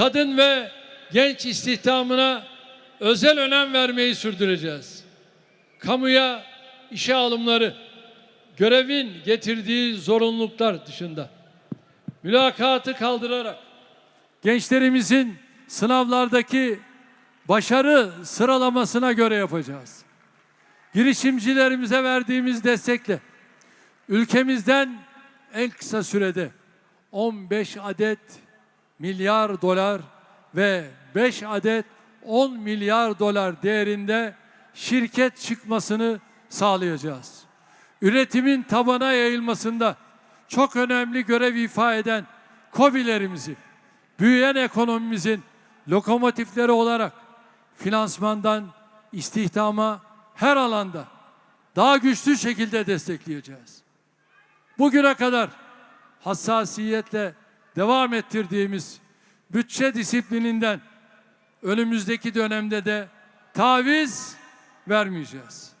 kadın ve genç istihdamına özel önem vermeyi sürdüreceğiz. Kamuya işe alımları, görevin getirdiği zorunluluklar dışında mülakatı kaldırarak gençlerimizin sınavlardaki başarı sıralamasına göre yapacağız. Girişimcilerimize verdiğimiz destekle ülkemizden en kısa sürede 15 adet milyar dolar ve 5 adet 10 milyar dolar değerinde şirket çıkmasını sağlayacağız. Üretimin tabana yayılmasında çok önemli görev ifa eden KOBİ'lerimizi büyüyen ekonomimizin lokomotifleri olarak finansmandan istihdama her alanda daha güçlü şekilde destekleyeceğiz. Bugüne kadar hassasiyetle devam ettirdiğimiz bütçe disiplininden önümüzdeki dönemde de taviz vermeyeceğiz.